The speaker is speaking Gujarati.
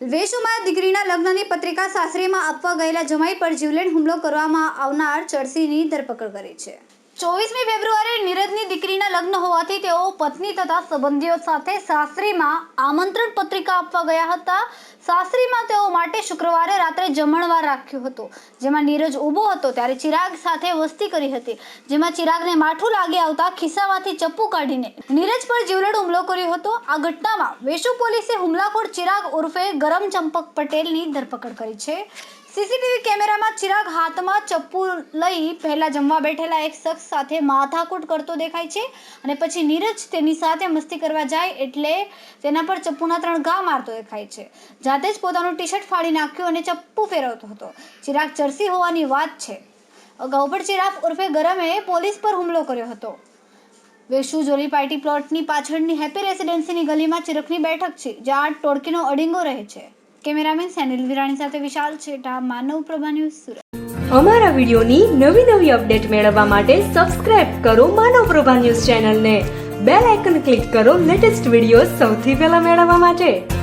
વેશુમાં દીકરીના લગ્નની પત્રિકા સાસરીમાં આપવા ગયેલા જમાઈ પર જીવલેણ હુમલો કરવામાં આવનાર ચડસીની ધરપકડ કરી છે. ચોવીસમી ફેબ્રુઆરી નીરજની દીકરીના લગ્ન હોવાથી તેઓ પત્ની તથા સંબંધીઓ સાથે સાસરીમાં આમંત્રણ પત્રિકા આપવા ગયા હતા. સાસરીમાં તેઓ માટે શુક્રવારે રાત્રે જમણવાર રાખ્યું હતું. જેમાં નીરજ ઊભો હતો ત્યારે ચિરાગ સાથે વસ્તી કરી હતી. જેમાં ચિરાગને માઠું લાગી આવતા ખિસ્સામાંથી ચપ્પુ કાઢીને નીરજ પર જીવલેણ હુમલો કર્યો હતો. આ ઘટનામાં વેશુ પોલીસે હુમલાખોર ચિરાગ ઉર્ફે ગરમ ચંપક પટેલની ધરપકડ કરી છે. સીસીટીવી કેમેરામાં ચિરાગ હાથમાં ચપ્પુ લઈ પહેલા જમવા બેઠેલા એક શખ્સ સાથે માથાકૂટ કરતો દેખાય છે અને પછી નીરજ તેની સાથે મસ્તી કરવા જાય એટલે તેના પર ચપ્પુના ત્રણ ઘા મારતો દેખાય છે. જાતે જ પોતાનું ટી શર્ટ ફાડી નાખ્યું અને ચપ્પુ ફેરવતો હતો. ચિરાગ ચરસી હોવાની વાત છે. અગાઉ પણ ચિરાગ ઉર્ફે ગરમે પોલીસ પર હુમલો કર્યો હતો. વેશુ જોલી પાર્ટી પ્લોટની પાછળની હેપી રેસિડેન્સીની ગલીમાં ચિરકની બેઠક છે, જ્યાં ટોળકીનો અડીંગો રહે છે. કેમેરામેન સેનિલ વિરાણી સાથે વિશાલ છેટા માનવ પ્રભા ન્યૂઝ સુરત. અમારા વિડીયોની નવી નવી અપડેટ મેળવવા માટે સબસ્ક્રાઇબ કરો માનવ પ્રભા ન્યૂઝ ચેનલને. બેલ આઇકન ક્લિક કરો લેટેસ્ટ વીડિયો સૌથી પહેલા મેળવવા માટે.